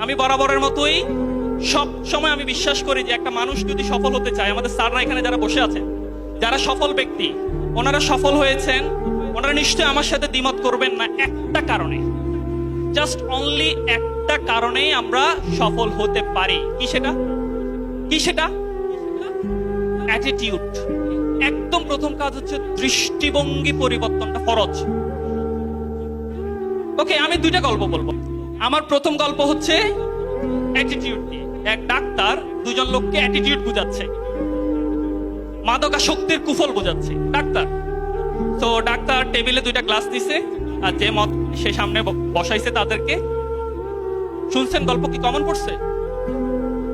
আমি বরাবরের মতোই সব সময় আমি বিশ্বাস করি যে একটা মানুষ যদি সফল হতে চায়, আমাদের স্যাররা এখানে যারা বসে আছেন, যারা সফল ব্যক্তি, ওনারা সফল হয়েছেন, ওনারা নিশ্চয়ই আমার সাথে দ্বিমত করবেন না একটা কারণে। জাস্ট অনলি একটা কারণেই আমরা সফল হতে পারি। কি সেটা? কি সেটা? অ্যাটিটিউড একদম প্রথম কাজ হচ্ছে দৃষ্টিভঙ্গি পরিবর্তনটা ফরজ। ওকে আমি দুইটা গল্প বলব। আমার প্রথম গল্প হচ্ছে অ্যাটিটিউড নিয়ে। এক ডাক্তার দুজন লোককে অ্যাটিটিউড বুঝাচ্ছে। মাদকাসক্তির কুফল বোঝাচ্ছে। ডাক্তার, তো ডাক্তার টেবিলে দুইটা গ্লাস দিছে আর যে মদ সে সামনে বসাইছে তাদেরকে। শুনছেন গল্প কি কমন পড়ছে?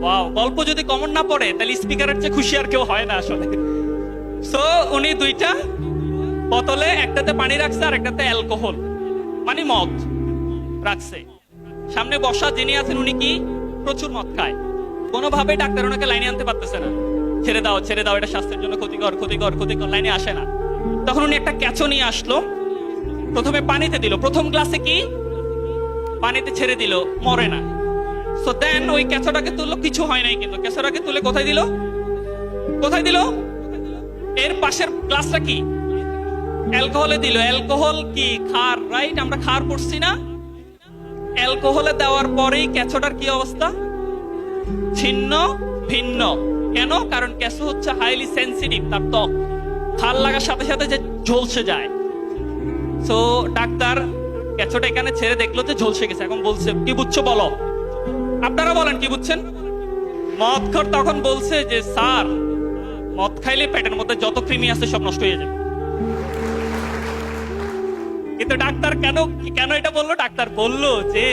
ওয়াও গল্প যদি কমন না পড়ে, তাহলে স্পিকারের চেয়ে খুশি আর কেউ হয় না আসলে। সো উনি দুইটা বোতলে একটাতে পানি রাখছে আর একটাতে অ্যালকোহল মানে মদ, রাখছে। সামনে বসা যিনি আছেন উনি কি? প্রচুর মদ খায়। কোনোভাবে ডাক্তার ওনাকে লাইনে আনতে পারতেছে না। ছেড়ে দাও ছেড়ে দাও, এটা স্বাস্থ্যের জন্য ক্ষতিকর ক্ষতিকর ক্ষতিকর, লাইনে আসে না। তখন উনি একটা ক্যাচো নিয়ে আসলো, প্রথমে পানিতে দিল। প্রথম গ্লাসে কি? পানিতে ছেড়ে দিল, মরে না। সো দেন ওই ক্যাচোটাকে তুললো, কিছু হয় নাই কিন্তু। ক্যাচোটাকে তুলে কোথায় দিল? কোথায় দিল? এর পাশের গ্লাসটা কি? অ্যালকোহলে দিল। অ্যালকোহল কি? খার, রাইট? আমরা খার পড়ছি না? অ্যালকোহলে দেওয়ার পরেই ক্যাচোটার কি অবস্থা? ছিন্ন, ভিন্ন। কেন? কারণ ক্যাসো হচ্ছে হাইলি সেন্সিটিভ তার ত্বক। খাল লাগার সাথে সাথে যে ঝলসে যায়। সো ডাক্তার ক্যাচোটা এখানে ছেড়ে দেখল যে ঝলসে গেছে। এখন বলছে, কি বুঝছ বলো? আপনারা বলেন, কি বুঝছেন? মদখর তখন বলছে যে, স্যার, মদ খাইলে পেটের মধ্যে যত কৃমি আছে সব নষ্ট হয়ে যাবে। কিন্তু ডাক্তার কেন কেন এটা বলল? ডাক্তার বলল যে,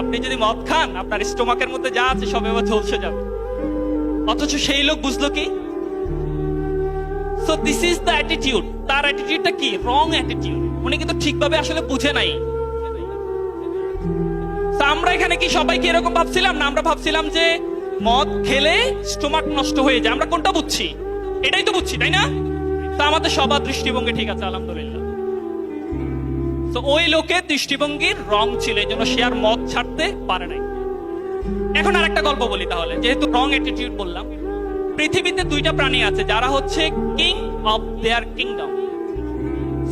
আপনি যদি মদ খান, আপনার স্টোমাকের মধ্যে যা আছে সব এবার ঝলসে যাবে। অথচ সেই লোক বুঝলো কি? So this is the attitude তার অ্যাটিটিউডটা কি? রং অ্যাটিটিউড উনি কিন্তু ঠিকভাবে আসলে বুঝে নাই। আমরা এখানে কি সবাই কি এরকম ভাবছিলাম? না, আমরা ভাবছিলাম যে মদ খেলে স্টোমাক নষ্ট হয়ে যায়। আমরা কোনটা বুঝছি? এটাই তো বুঝছি, তাই না? তা আমাদের সবার দৃষ্টিভঙ্গি ঠিক আছে, আলহামদুলিল্লাহ। তো ওই লোকের দৃষ্টিভঙ্গির রং ছিল, এই জন্য সে আর মদ ছাড়তে পারে নাই। এখন আর একটা গল্প বলি তাহলে, যেহেতু রং অ্যাটিটিউড বললাম, পৃথিবীতে দুইটা প্রাণী আছে, যারা হচ্ছে king of their kingdom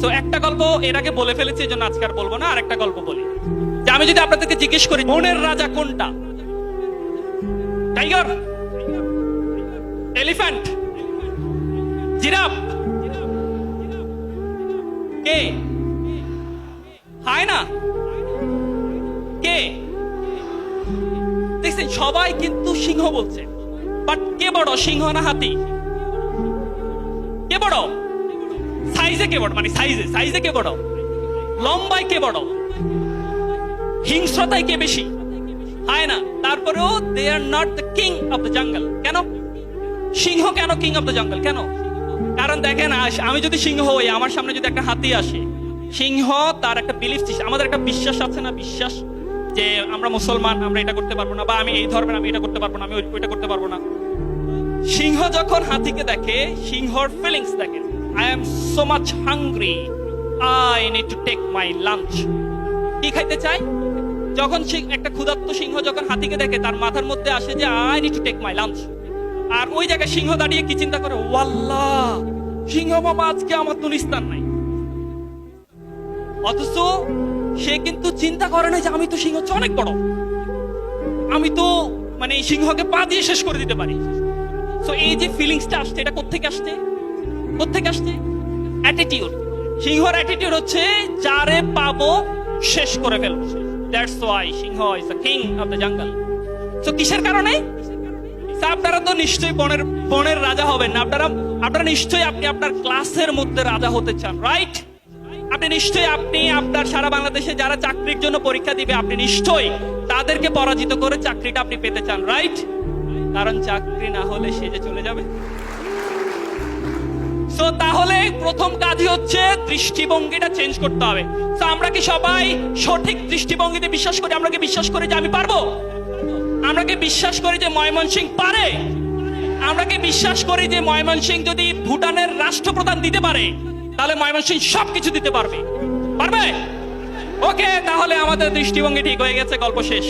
so একটা গল্প এর আগে বলে ফেলেছি জন্য আজকে আর বলব না আর একটা গল্প বলি। যে আমি যদি আপনাদেরকে জিজ্ঞেস করি মনের রাজা কোনটা? টাইগার এলিফ্যান্ট জিরাফ কে হায় না কে? দেখছেন, সবাই কিন্তু সিংহ বলছে। বাট কে বড়, সিংহ না হাতি? কে বড়? সাইজে কে বড়? মানে সাইজে সাইজে কে বড়? লম্বায় কে বড়? হিংস্রতায় কে বেশি? হয় না তারপরেও they are not the king of the jungle কেন? সিংহ কেন কিং অফ দ্য জঙ্গল কেন? কারণ দেখেন আমি যদি সিংহ হই, আমার সামনে যদি একটা হাতি আসে সিংহ তার একটা বিলিফ আমাদের একটা বিশ্বাস আছে না? বিশ্বাস যে আমরা মুসলমান, আমরা এটা করতে পারব না, বা আমি এই ধর্মের, আমি এটা করতে পারব না, আমি ওই- ওইটা করতে পারব না। সিংহ যখন হাতিকে দেখে, সিংহর ফিলিংস দেখে I am so much hungry I need to take my lunch কি খাইতে চাই যখন একটা ক্ষুধার্ত সিংহ যখন হাতিকে দেখে, তার মাথার মধ্যে আসে যে I need to take my lunch আর ওই জায়গায় সিংহ দাঁড়িয়ে কি চিন্তা করে? ওয়াল্লাহ, সিংহ বাবা, আজকে আমার তো নিস্তার নাই। অথচ সে কিন্তু চিন্তা করে না যে আমি তো সিংহ হচ্ছে অনেক বড়। আমি তো মানে সিংহকে পা দিয়ে শেষ করে দিতে পারি। সো এই যে ফিলিংসটা আসছে, এটা কোত্থেকে আসছে? কোত্থেকে আসছে? অ্যাটিটিউড সিংহর অ্যাটিটিউড হচ্ছে, যারে পাবো শেষ করে ফেলব। That's why singho is the king of the jungle so কিসের কারণে? আপনারা তো নিশ্চয়ই বনের বনের রাজা হবেন না। আপনারা আপনারা নিশ্চয়ই আপনি আপনার ক্লাসের মধ্যে রাজা হতে চান রাইট আপনি নিশ্চয়ই, আপনি, আপনার সারা বাংলাদেশে যারা চাকরির জন্য পরীক্ষা দিবে, আপনি নিশ্চয়ই তাদেরকে পরাজিত করে চাকরিটা আপনি পেতে চান রাইট কারণ চাকরি না হলে সে যে চলে যাবে। সো তাহলে প্রথম কাজই হচ্ছে দৃষ্টিভঙ্গিটা চেঞ্জ করতে হবে। তো আমরা কি সবাই সঠিক দৃষ্টিভঙ্গিতে বিশ্বাস করি? আমরা কি বিশ্বাস করি যে আমি পারব? আমরা কি বিশ্বাস করি যে ময়মনসিং পারে? আমরা কি বিশ্বাস করি যে ময়মনসিং যদি ভুটানের রাষ্ট্রপ্রধান দিতে পারে? তাহলে ময়মনসিং সবকিছু দিতে পারবে। পারবে? ওকে, তাহলে আমাদের দৃষ্টিভঙ্গি ঠিক হয়ে গেছে, গল্প শেষ।